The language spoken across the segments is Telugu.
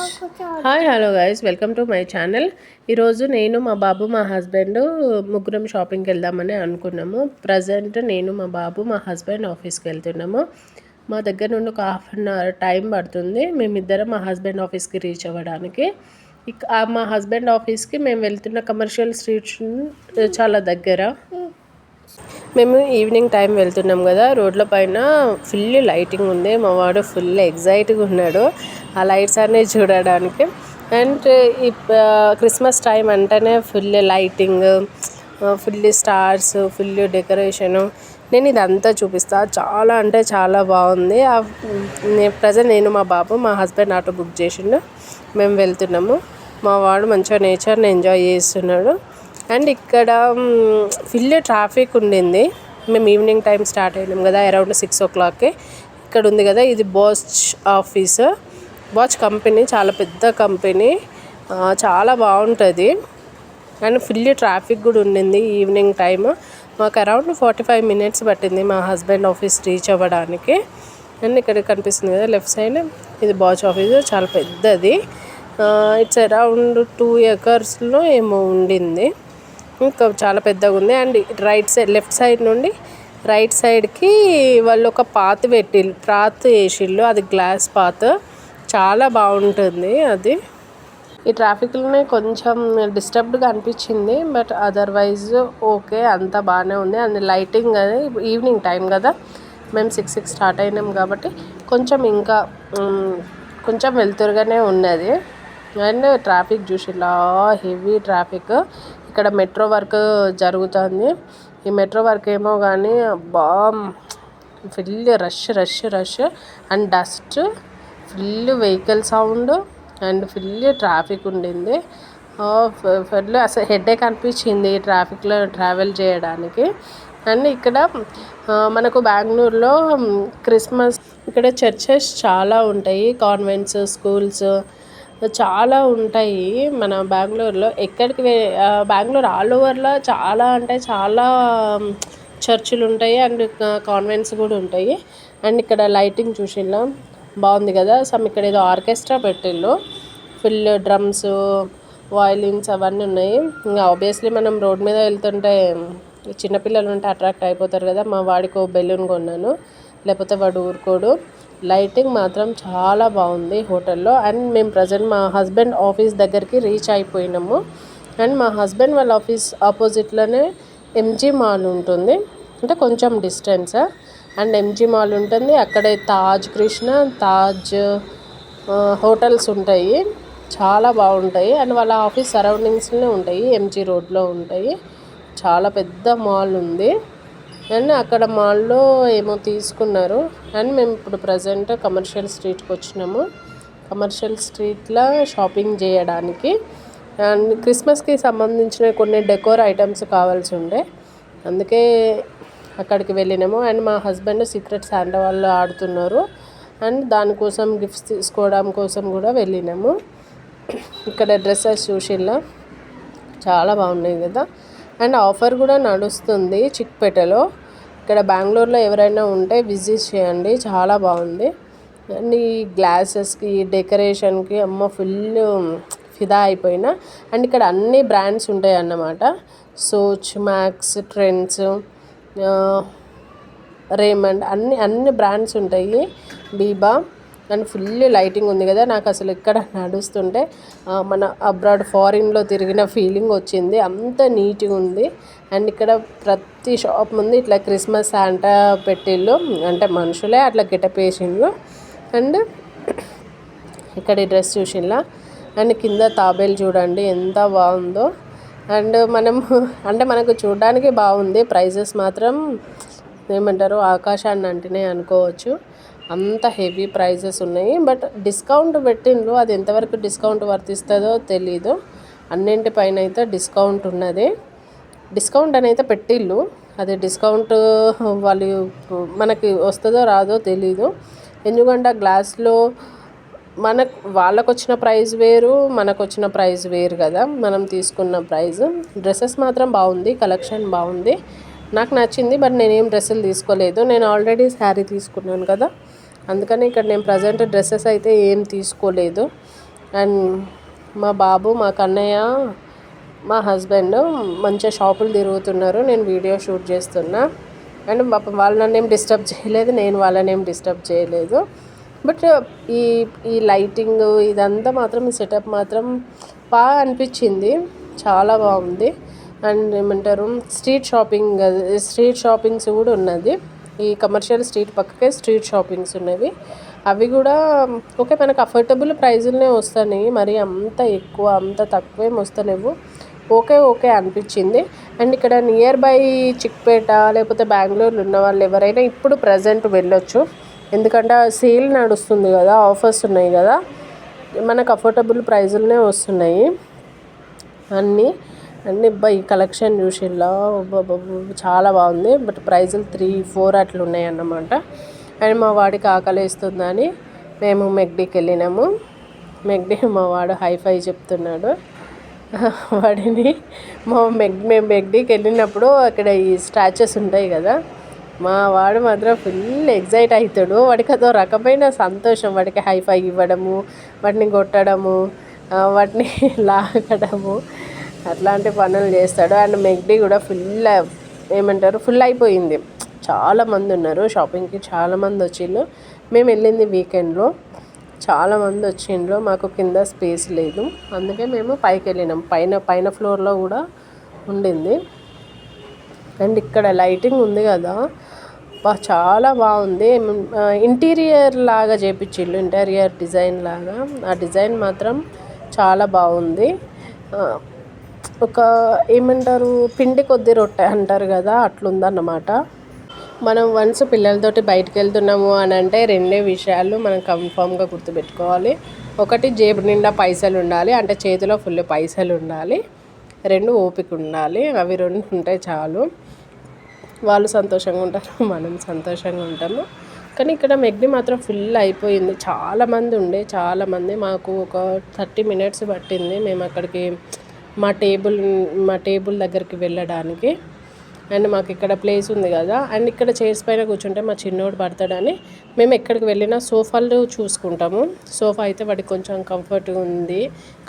Hi hello guys welcome to my channel ఈరోజు నేను మా బాబు మా హస్బెండ్ ముగ్గురం షాపింగ్కి వెళ్దామని అనుకున్నాము. ప్రజెంట్ నేను మా బాబు మా హస్బెండ్ ఆఫీస్కి వెళ్తున్నాము. మా దగ్గర నుండి ఒక హాఫ్ అన్ అవర్ టైం పడుతుంది. మేమిద్దరం మా హస్బెండ్ ఆఫీస్కి రీచ్ అవ్వడానికి. మా హస్బెండ్ ఆఫీస్కి మేము వెళ్తున్న కమర్షియల్ స్ట్రీట్స్ చాలా దగ్గర. మేము ఈవినింగ్ టైం వెళ్తున్నాం కదా రోడ్ల పైన ఫుల్ లైటింగ్ ఉంది. మా వాడు ఫుల్ ఎగ్జైట్గా ఉన్నాడు ఆ లైట్స్ అన్నీ చూడడానికి. అండ్ ఈ క్రిస్మస్ టైం అంటేనే full lighting full stars full decoration. నేను ఇదంతా చూపిస్తా. చాలా అంటే చాలా బాగుంది. ప్రజెంట్ నేను మా బాబు మా హస్బెండ్ ఆటో బుక్ చేసిండు. మేము వెళ్తున్నాము. మా వాడు మంచిగా నేచర్ని ఎంజాయ్ చేస్తున్నాడు. అండ్ ఇక్కడ ఫుల్ ట్రాఫిక్ ఉండింది. మేము ఈవినింగ్ టైం స్టార్ట్ అయినాం కదా అరౌండ్ సిక్స్ ఓ క్లాక్కి ఇక్కడ ఉంది కదా ఇది బాచ్ ఆఫీస్ బాచ్ కంపెనీ చాలా పెద్ద కంపెనీ చాలా బాగుంటుంది. అండ్ ఫుల్ ట్రాఫిక్ కూడా ఉండింది ఈవినింగ్ టైం మాకు అరౌండ్ ఫార్టీ ఫైవ్ మినిట్స్ పట్టింది మా హస్బెండ్ ఆఫీస్ రీచ్ అవ్వడానికి. అండ్ ఇక్కడ కనిపిస్తుంది కదా లెఫ్ట్ సైడ్. ఇది బాచ్ ఆఫీస్ చాలా పెద్దది. ఇట్స్ అరౌండ్ టూ ఎకర్స్లో ఏమో ఉండింది. చాలా పెద్దగా ఉంది. And right side left side నుండి రైట్ సైడ్కి వాళ్ళు ఒక పాత పెట్టి పాత వేసిళ్ళు. అది గ్లాస్ పాత. చాలా బాగుంటుంది అది. ఈ ట్రాఫిక్లోనే కొంచెం డిస్టర్బ్డ్గా అనిపించింది బట్ అదర్వైజ్ ఓకే అంతా బాగానే ఉంది. అండ్ లైటింగ్ అది ఈవినింగ్ టైం కదా మేము సిక్స్ సిక్స్ స్టార్ట్ అయినాం కాబట్టి కొంచెం ఇంకా కొంచెం వెళ్తురుగానే ఉన్నది. అండ్ ట్రాఫిక్ చూసిలా హెవీ ట్రాఫిక్. ఇక్కడ మెట్రో వర్క్ జరుగుతుంది. ఈ మెట్రో వర్క్ ఏమో కానీ బా full rush rush rush and dust full vehicle sound and full traffic ఉండింది. ఫుల్ అసలు హెడేక్ అనిపించింది ట్రాఫిక్లో ట్రావెల్ చేయడానికి. అండ్ ఇక్కడ మనకు బెంగళూరులో క్రిస్మస్ ఇక్కడ చర్చెస్ చాలా ఉంటాయి. కాన్వెంట్స్ స్కూల్స్ చాలా ఉంటాయి మన బెంగళూరులో. ఎక్కడికి బెంగళూరు ఆల్ ఓవర్లో చాలా అంటే చాలా చర్చిలు ఉంటాయి అండ్ కాన్వెంట్స్ కూడా ఉంటాయి. అండ్ ఇక్కడ లైటింగ్ చూసినా బాగుంది కదా. సమ్ ఇక్కడ ఏదో ఆర్కెస్ట్రా పెట్టిళ్ళు ఫుల్ డ్రమ్స్ వయలిన్స్ అవన్నీ ఉన్నాయి. ఇంకా ఆబ్వియస్లీ మనం రోడ్ మీద వెళ్తుంటే చిన్నపిల్లలు ఉంటే అట్రాక్ట్ అయిపోతారు కదా. మా వాడికి ఓ బెలూన్ కొన్నాను. లేకపోతే వాడు ఊరుకోడు. లైటింగ్ మాత్రం చాలా బాగుంది హోటల్లో. అండ్ మేము ప్రజెంట్ మా హస్బెండ్ ఆఫీస్ దగ్గరికి రీచ్ అయిపోయినాము. అండ్ మా హస్బెండ్ వాళ్ళ ఆఫీస్ ఆపోజిట్లోనే ఎంజీ మాల్ ఉంటుంది. అంటే కొంచెం డిస్టెన్స్. అండ్ ఎంజీ మాల్ ఉంటుంది. అక్కడే తాజ్ కృష్ణ తాజ్ హోటల్స్ ఉంటాయి. చాలా బాగుంటాయి. అండ్ వాళ్ళ ఆఫీస్ సరౌండింగ్స్లోనే ఉంటాయి. ఎంజీ రోడ్లో ఉంటాయి. చాలా పెద్ద మాల్ ఉంది. అండ్ అక్కడ మాల్లో ఏమో తీసుకున్నారు అండ్ మేము ఇప్పుడు ప్రజెంట్ కమర్షియల్ స్ట్రీట్కి వచ్చినాము. కమర్షియల్ స్ట్రీట్లో షాపింగ్ చేయడానికి. అండ్ క్రిస్మస్కి సంబంధించిన కొన్ని డెకోర్ ఐటమ్స్ కావాల్సి ఉండే. అందుకే అక్కడికి వెళ్ళినాము. అండ్ మా హస్బెండ్ సీక్రెట్ శాంటా వాళ్ళు ఆడుతున్నారు. అండ్ దానికోసం గిఫ్ట్స్ తీసుకోవడం కోసం కూడా వెళ్ళినాము. ఇక్కడ డ్రెస్సెస్ చూసిల్లా. చాలా బాగున్నాయి కదా. అండ్ ఆఫర్ కూడా నడుస్తుంది చిక్పేటలో. ఇక్కడ బెంగళూరులో ఎవరైనా ఉంటే విజిట్ చేయండి. చాలా బాగుంది. అండ్ ఈ గ్లాసెస్కి డెకరేషన్కి అమ్మ ఫుల్ ఫిదా అయిపోయినా. అండ్ ఇక్కడ అన్ని బ్రాండ్స్ ఉంటాయి అన్నమాట సోచ్ మ్యాక్స్ ట్రెండ్స్ రేమండ్ అన్ని అన్ని బ్రాండ్స్ ఉంటాయి. బీబా. అండ్ ఫుల్ లైటింగ్ ఉంది కదా. నాకు అసలు ఇక్కడ నడుస్తుంటే మన అబ్రాడ్ ఫారిన్లో తిరిగిన ఫీలింగ్ వచ్చింది. అంత నీట్గా ఉంది. అండ్ ఇక్కడ ప్రతి షాప్ ముందు ఇట్లా క్రిస్మస్ శాంటా పెట్టిళ్ళు అంటే మనుషులే అట్లా గెటప్ వేసిండ్రు. అండ్ ఇక్కడ ఈ డ్రెస్ చూసిల్లా? అండ్ కింద తాబేలు చూడండి ఎంత బాగుందో. అండ్ మనం అంటే మనకు చూడడానికి బాగుంది. ప్రైజెస్ మాత్రం ఏమంటారు ఆకాశాన్ని అంటేనే అనుకోవచ్చు. అంత హెవీ ప్రైజెస్ ఉన్నాయి. బట్ డిస్కౌంట్ పెట్టిండ్రు. అది ఎంతవరకు డిస్కౌంట్ వర్తిస్తుందో తెలీదు. అన్నింటిపైన అయితే డిస్కౌంట్ ఉన్నది. డిస్కౌంట్ అని అయితే పెట్టిళ్ళు. అది డిస్కౌంట్ వాళ్ళు మనకి వస్తుందో రాదో తెలీదు. ఎందుకంటే గ్లాస్లో మనకు వాళ్ళకు వచ్చిన ప్రైస్ వేరు మనకు వచ్చిన ప్రైస్ వేరు కదా. మనం తీసుకున్న ప్రైస్. డ్రెస్సెస్ మాత్రం బాగుంది. కలెక్షన్ బాగుంది. నాకు నచ్చింది. బట్ నేనేం డ్రెస్సులు తీసుకోలేదు. నేను ఆల్రెడీ శారీ తీసుకున్నాను కదా. అందుకని ఇక్కడ నేను ప్రజెంట్ డ్రెస్సెస్ అయితే ఏం తీసుకోలేదు. అండ్ మా బాబు మా కన్నయ్య మా హస్బెండ్ మంచిగా షాపులు తిరుగుతున్నారు. నేను వీడియో షూట్ చేస్తున్నా. అండ్ పాపం వాళ్ళు నన్ను ఏం డిస్టర్బ్ చేయలేదు. నేను వాళ్ళని ఏం డిస్టర్బ్ చేయలేదు. బట్ ఈ ఈ లైటింగ్ ఇదంతా మాత్రం ఈ సెటప్ మాత్రం బాగా అనిపించింది. చాలా బాగుంది. అండ్ ఏమంటారు స్ట్రీట్ షాపింగ్ స్ట్రీట్ షాపింగ్స్ కూడా ఉన్నది. ఈ కమర్షియల్ స్ట్రీట్ పక్కకే స్ట్రీట్ షాపింగ్స్ ఉన్నవి. అవి కూడా ఓకే మనకు అఫోర్డబుల్ ప్రైజులనే వస్తున్నాయి మరి అంత ఎక్కువ అంత తక్కువేం వస్తలేవు. ఓకే ఓకే అనిపించింది. అండ్ ఇక్కడ నియర్ బై చిక్పేట లేకపోతే బెంగళూరులో ఉన్న వాళ్ళు ఎవరైనా ఇప్పుడు ప్రజెంట్ వెళ్ళొచ్చు. ఎందుకంటే సేల్ నడుస్తుంది కదా ఆఫర్స్ ఉన్నాయి కదా. మనకు అఫోర్డబుల్ ప్రైజులనే వస్తున్నాయి. అన్నీ. అన్ని ఈ కలెక్షన్ చూసిల్లా చాలా బాగుంది. బట్ ప్రైజులు త్రీ ఫోర్ అట్లా ఉన్నాయి అన్నమాట అండ్ మా వాడికి ఆకలిస్తుందని మేము మెగ్డీకి వెళ్ళినాము. మెగ్డీ మా వాడు హైఫై చెప్తున్నాడు. వాడిని మా మెగ్ మేము మెగ్డీకి వెళ్ళినప్పుడు అక్కడ ఈ స్టాచ్యూస్ ఉంటాయి కదా మా వాడు మాత్రం ఫుల్ ఎగ్జైట్ అవుతాడు. వాడికి అదో రకమైన సంతోషం. వాడికి హైఫై ఇవ్వడము వాటిని కొట్టడము వాటిని లాగడము. అట్లాంటి పనులు చేస్తాడు. అండ్ మెగ్డీ కూడా ఫుల్ ఏమంటారు ఫుల్ అయిపోయింది. చాలామంది ఉన్నారు. షాపింగ్కి చాలామంది వచ్చిండ్రు మేము వెళ్ళింది వీకెండ్లో. చాలామంది వచ్చిండ్రు. మాకు కింద స్పేస్ లేదు. అందుకే మేము పైకి వెళ్ళినాం. పైన పైన ఫ్లోర్లో కూడా ఉండింది. అండ్ ఇక్కడ లైటింగ్ ఉంది కదా. చాలా బాగుంది. ఇంటీరియర్ లాగా చేపించిండు ఇంటీరియర్ డిజైన్ లాగా. ఆ డిజైన్ మాత్రం చాలా బాగుంది. ఒక ఏమంటారు పిండి కొద్ది రొట్టె అంటారు కదా అట్లుందన్నమాట. మనం వన్స్ పిల్లలతోటి బయటకు వెళ్తున్నాము అని అంటే రెండే విషయాలు మనం కన్ఫామ్గా గుర్తుపెట్టుకోవాలి. ఒకటి జేబు నిండా పైసలు ఉండాలి అంటే చేతిలో ఫుల్ పైసలు ఉండాలి రెండు ఓపిక ఉండాలి అవి రెండు ఉంటే చాలు. వాళ్ళు సంతోషంగా ఉంటారు మనం సంతోషంగా ఉంటాము. కానీ ఇక్కడ మెగ్ని మాత్రం ఫుల్ అయిపోయింది. చాలామంది ఉండే చాలామంది మాకు ఒక థర్టీ మినిట్స్ పట్టింది. మేము అక్కడికి మా టేబుల్ మా టేబుల్ దగ్గరికి వెళ్ళడానికి. అండ్ మాకు ఇక్కడ ప్లేస్ ఉంది కదా. అండ్ ఇక్కడ చైర్స్ పైన కూర్చుంటే మా చిన్నోడు పడతాడని మేము ఎక్కడికి వెళ్ళినా సోఫాలు చూసుకుంటాము. సోఫా అయితే వాడికి కొంచెం కంఫర్ట్గా ఉంది.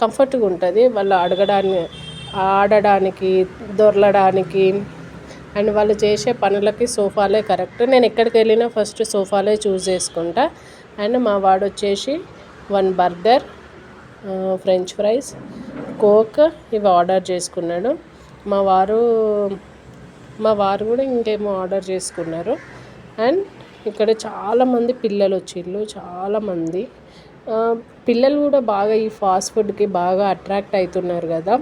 కంఫర్ట్గా ఉంటుంది. వాళ్ళు అడగడానికి ఆడడానికి దొరలడానికి. అండ్ వాళ్ళు చేసే పనులకి సోఫాలే కరెక్ట్. నేను ఎక్కడికి వెళ్ళినా ఫస్ట్ సోఫాలే చూస్ చేసుకుంటా. అండ్ మా వాడు వచ్చేసి one burger french fries coke ఇవి ఆర్డర్ చేసుకున్నాడు మా వారు మా వారు కూడా ఇంకేమో ఆర్డర్ చేసుకున్నారు. అండ్ ఇక్కడ చాలామంది పిల్లలు వచ్చిళ్ళు చాలామంది. పిల్లలు కూడా బాగా ఈ ఫాస్ట్ ఫుడ్కి బాగా అట్రాక్ట్ అవుతున్నారు కదా.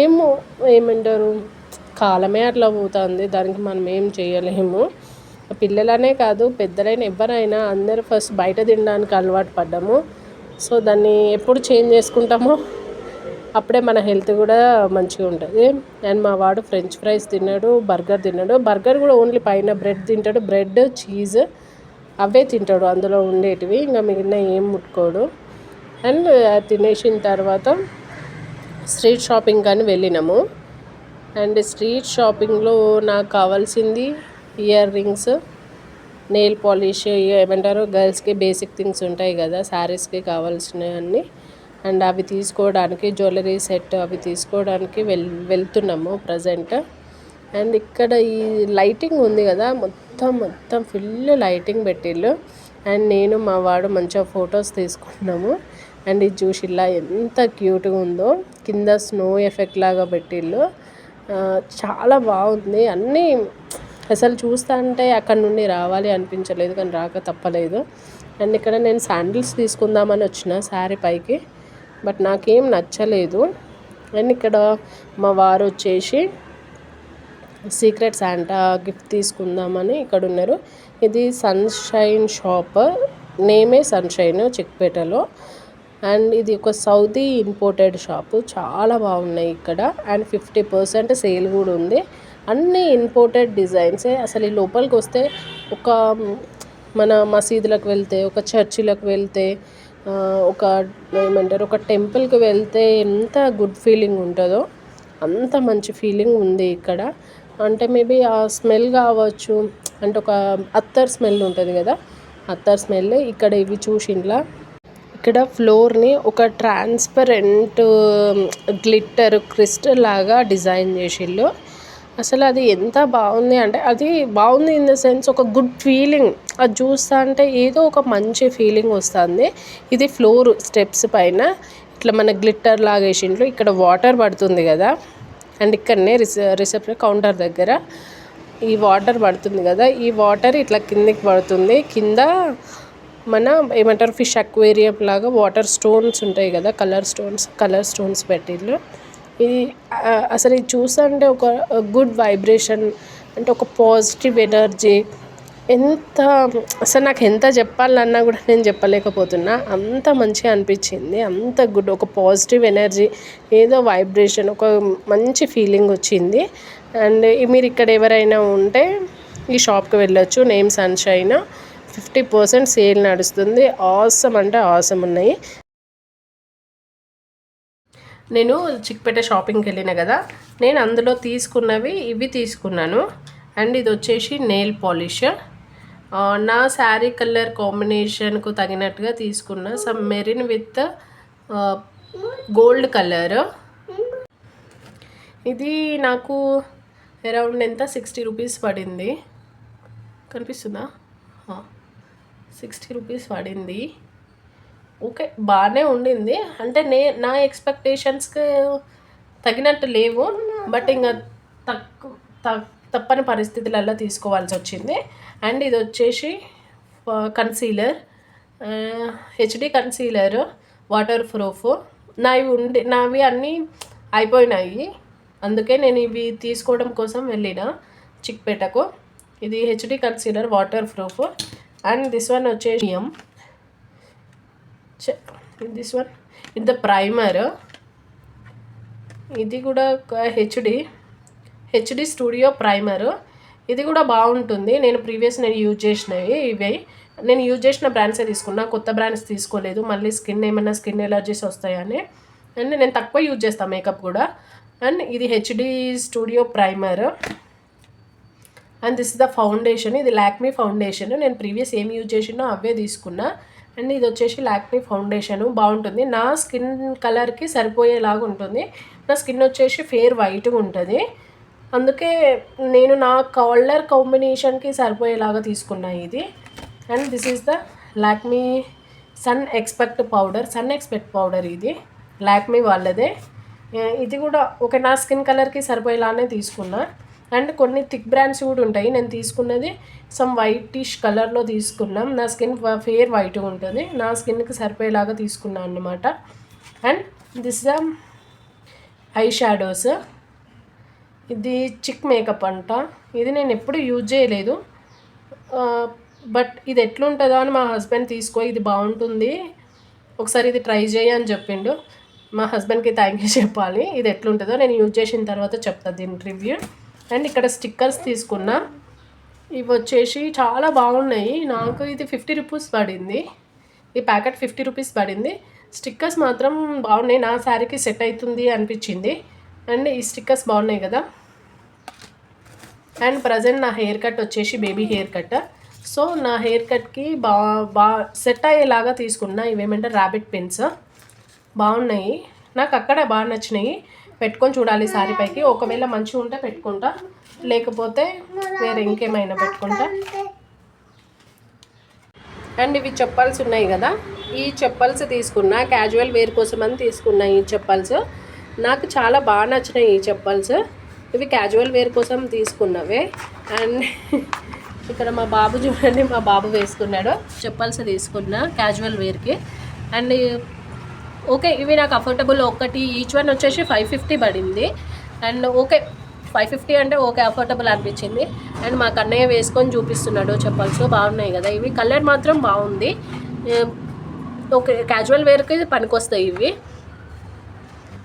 ఏమో ఏమంటారు కాలమే అట్లా పోతుంది దానికి మనం ఏం చేయలేము. పిల్లలనే కాదు పెద్దలైన ఎవరైనా అందరూ ఫస్ట్ బయట తినడానికి అలవాటు పడ్డాము. సో దాన్ని ఎప్పుడు చేంజ్ చేసుకుంటామో అప్పుడే మన హెల్త్ కూడా మంచిగా ఉంటుంది. అండ్ మా వాడు ఫ్రెంచ్ ఫ్రైస్ తిన్నాడు బర్గర్ తిన్నాడు. బర్గర్ కూడా ఓన్లీ పైన బ్రెడ్ తింటాడు. బ్రెడ్ చీజ్ అవే తింటాడు. అందులో ఉండేటివి. ఇంకా మిగిలిన ఏం ముట్టుకోడు. అండ్ తినేసిన తర్వాత స్ట్రీట్ షాపింగ్ కానీ వెళ్ళినాము. అండ్ స్ట్రీట్ షాపింగ్లో నాకు కావాల్సింది ఇయర్ రింగ్స్ నెయిల్ పాలిష్ ఏమంటారు? గర్ల్స్కి బేసిక్ థింగ్స్ ఉంటాయి కదా శారీస్కి కావాల్సినవి అన్నీ అండ్ అవి తీసుకోవడానికి జ్యువెలరీ సెట్ అవి తీసుకోవడానికి వెల్ వెళ్తున్నాము ప్రజెంట్. అండ్ ఇక్కడ ఈ లైటింగ్ ఉంది కదా మొత్తం మొత్తం ఫుల్ లైటింగ్ పెట్టిళ్ళు. అండ్ నేను మా వాడు మంచిగా ఫొటోస్ తీసుకున్నాము. అండ్ ఇది చూసి ఇలా ఎంత క్యూట్గా ఉందో కింద స్నో ఎఫెక్ట్ లాగా పెట్టిళ్ళు. చాలా బాగుంది. అన్నీ అసలు చూస్తా అంటే అక్కడ నుండి రావాలి అనిపించలేదు కానీ రాక తప్పలేదు. అండ్ ఇక్కడ నేను శాండిల్స్ తీసుకుందామని వచ్చిన శారీ పైకి. బట్ నాకేం నచ్చలేదు. అండ్ ఇక్కడ మా వారు వచ్చేసి సీక్రెట్ శాంటా గిఫ్ట్ తీసుకుందామని ఇక్కడ ఉన్నారు. ఇది సన్షైన్ షాప్. నేమే సన్షైన్ చిక్పేటలో. అండ్ ఇది ఒక సౌదీ ఇంపోర్టెడ్ షాపు. చాలా బాగున్నాయి ఇక్కడ. అండ్ ఫిఫ్టీ పర్సెంట్ సేల్ కూడా ఉంది. అన్ని ఇంపోర్టెడ్ డిజైన్సే. అసలు ఈ లోపలికి వస్తే ఒక మన మసీదులకు వెళ్తే ఒక చర్చిలకు వెళ్తే ఒక ఏమంటారు ఒక టెంపుల్కి వెళ్తే ఎంత గుడ్ ఫీలింగ్ ఉంటుందో అంత మంచి ఫీలింగ్ ఉంది ఇక్కడ. అంటే మేబీ ఆ స్మెల్ కావచ్చు అంటే ఒక అత్తర్ స్మెల్ ఉంటుంది కదా అత్తర్ స్మెల్ ఇక్కడ ఇవి చూసిండ్లా? ఇక్కడ ఫ్లోర్ని ఒక ట్రాన్స్పరెంట్ గ్లిట్టర్ క్రిస్టల్ లాగా డిజైన్ చేసిళ్ళు అసలు అది ఎంత బాగుంది అంటే అది బాగుంది ఇన్ ద సెన్స్ ఒక గుడ్ ఫీలింగ్. అది చూస్తా అంటే ఏదో ఒక మంచి ఫీలింగ్ వస్తుంది. ఇది ఫ్లోర్ స్టెప్స్ పైన ఇట్లా మన గ్లిట్టర్ లాగేసిండ్లు ఇక్కడ వాటర్ పడుతుంది కదా. అండ్ ఇక్కడనే రిసె రిసెప్షన్ కౌంటర్ దగ్గర ఈ వాటర్ పడుతుంది కదా. ఈ వాటర్ ఇట్లా కిందకి పడుతుంది. కింద మన ఏమంటారు ఫిష్ అక్వేరియం లాగా వాటర్ స్టోన్స్ ఉంటాయి కదా కలర్ స్టోన్స్ కలర్ స్టోన్స్ పెట్టిళ్ళు ఇది అసలు ఇది చూస్తుంటే ఒక గుడ్ వైబ్రేషన్ అంటే ఒక పాజిటివ్ ఎనర్జీ ఎంత అసలు నాకు ఎంత చెప్పాలన్నా కూడా నేను చెప్పలేకపోతున్నా. అంత మంచిగా అనిపించింది. అంత గుడ్ ఒక పాజిటివ్ ఎనర్జీ ఏదో వైబ్రేషన్ ఒక మంచి ఫీలింగ్ వచ్చింది. అండ్ మీరు ఇక్కడ ఎవరైనా ఉంటే ఈ షాప్కి వెళ్ళొచ్చు. Name Sunshine fifty percent sale నడుస్తుంది. ఆసమ్ అంటే ఆసమ్ ఉన్నాయి. నేను చిక్పేట షాపింగ్కి వెళ్ళిన కదా నేను అందులో తీసుకున్నవి ఇవి తీసుకున్నాను. అండ్ ఇది వచ్చేసి నెయిల్ పాలిష్. నా శారీ కలర్ కాంబినేషన్కు తగినట్టుగా తీసుకున్న some marine with gold colour. ఇది నాకు అరౌండ్ ఎంత? సిక్స్టీ రూపీస్ పడింది. కనిపిస్తుందా? సిక్స్టీ రూపీస్ పడింది. ఓకే బాగానే ఉండింది. అంటే నే నా ఎక్స్పెక్టేషన్స్కి తగినట్టు లేవు. బట్ ఇంకా తక్కువ తప్పని పరిస్థితులలో తీసుకోవాల్సి వచ్చింది. అండ్ ఇది వచ్చేసి concealer HD concealer waterproof నావి ఉండి నావి అన్నీ అయిపోయినాయి. అందుకే నేను ఇవి తీసుకోవడం కోసం వెళ్ళిన చిక్పేటకు. ఇది HD concealer waterproof and this one వచ్చేసి this one in the primer ఇది కూడా హెచ్డి హెచ్డి స్టూడియో ప్రైమర్ ఇది కూడా బాగుంటుంది. నేను ప్రీవియస్ నేను యూజ్ చేసినవి ఇవి. నేను యూజ్ చేసిన బ్రాండ్సే తీసుకున్నా. కొత్త బ్రాండ్స్ తీసుకోలేదు. మళ్ళీ స్కిన్ ఏమైనా స్కిన్ ఎలర్జీస్ వస్తాయని. అండ్ నేను తక్కువ యూజ్ చేస్తాను మేకప్ కూడా. అండ్ ఇది HD studio primer and this the foundation ఇది లాక్మీ ఫౌండేషన్ నేను ప్రీవియస్ ఏం యూజ్ చేసినా అవే తీసుకున్నా. అండ్ ఇది వచ్చేసి లాక్మీ ఫౌండేషన్. బాగుంటుంది. నా స్కిన్ కలర్కి సరిపోయేలాగా ఉంటుంది. నా స్కిన్ వచ్చేసి ఫేర్ వైట్గా ఉంటుంది. అందుకే నేను నా కలర్ కాంబినేషన్కి సరిపోయేలాగా తీసుకున్నా ఇది. And this is the Lakme sun expert powder. Sun expert powder ఇది. లాక్మీ వాళ్ళదే. ఇది కూడా ఒక నా స్కిన్ కలర్కి సరిపోయేలానే తీసుకున్నా. అండ్ కొన్ని థిక్ బ్రాండ్స్ కూడా ఉంటాయి. నేను తీసుకున్నది సమ్ వైటిష్ కలర్లో తీసుకున్నాం. నా స్కిన్ ఫేర్ వైట్గా ఉంటుంది. నా స్కిన్కి సరిపోయేలాగా తీసుకున్నాను అనమాట and this the eye shadows ఇది చిక్ మేకప్ అంట. ఇది నేను ఎప్పుడు యూజ్ చేయలేదు. బట్ ఇది ఎట్లుంటుందో అని మా హస్బెండ్ తీసుకో ఇది బాగుంటుంది. ఒకసారి ఇది ట్రై చేయి అని చెప్పిండు. మా హస్బెండ్కి థ్యాంక్ యూ చెప్పాలి. ఇది ఎట్లుంటుందో నేను యూజ్ చేసిన తర్వాత చెప్తాను దీని రివ్యూ. అండ్ ఇక్కడ స్టిక్కర్స్ తీసుకున్నా. ఇవి వచ్చేసి చాలా బాగున్నాయి. నాకు ఇది ఫిఫ్టీ రూపీస్ పడింది. ఈ ప్యాకెట్ ఫిఫ్టీ రూపీస్ పడింది. స్టిక్కర్స్ మాత్రం బాగున్నాయి. నా శారీకి సెట్ అవుతుంది అనిపించింది. అండ్ ఈ స్టిక్కర్స్ బాగున్నాయి కదా. అండ్ ప్రజెంట్ నా హెయిర్ కట్ వచ్చేసి బేబీ హెయిర్ కట్. సో నా హెయిర్ కట్కి బా బా సెట్ అయ్యేలాగా తీసుకున్నా. ఇవేమంటే ర్యాబిట్ పెన్స్. బాగున్నాయి. నాకు అక్కడ బాగా నచ్చినాయి. పెట్టుకొని చూడాలి సారీ పైకి. ఒకవేళ మంచిగా ఉంటే పెట్టుకుంటా. లేకపోతే వేరే ఇంకేమైనా పెట్టుకుంటా. అండ్ ఇవి చెప్పల్స్ ఉన్నాయి కదా. ఈ చెప్పల్స్ తీసుకున్న క్యాజువల్ వేర్ కోసం అని తీసుకున్న ఈ చెప్పల్స్. నాకు చాలా బాగా నచ్చినాయి ఈ చెప్పల్స్. ఇవి క్యాజువల్ వేర్ కోసం తీసుకున్నవే. అండ్ ఇక్కడ మా బాబు చూడండి మా బాబు వేసుకున్నాడు. చెప్పల్స్ తీసుకున్న క్యాజువల్ వేర్కి. అండ్ ఓకే ఇవి నాకు అఫోర్డబుల్ ఒకటి ఈచ్ వన్ వచ్చేసి ఫైవ్ ఫిఫ్టీ పడింది. అండ్ ఓకే ఫైవ్ ఫిఫ్టీ అంటే ఓకే అఫోర్డబుల్ అనిపించింది. అండ్ మా కన్నయ్య వేసుకొని చూపిస్తున్నాడు చెప్పాల్సి బాగున్నాయి కదా. ఇవి కలర్ మాత్రం బాగుంది. ఓకే క్యాజువల్ వేర్కి పనికొస్తాయి ఇవి.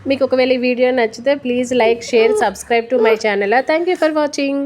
మీకు ఒకవేళ ఈ వీడియో నచ్చితే please like share subscribe to my channel thank you for watching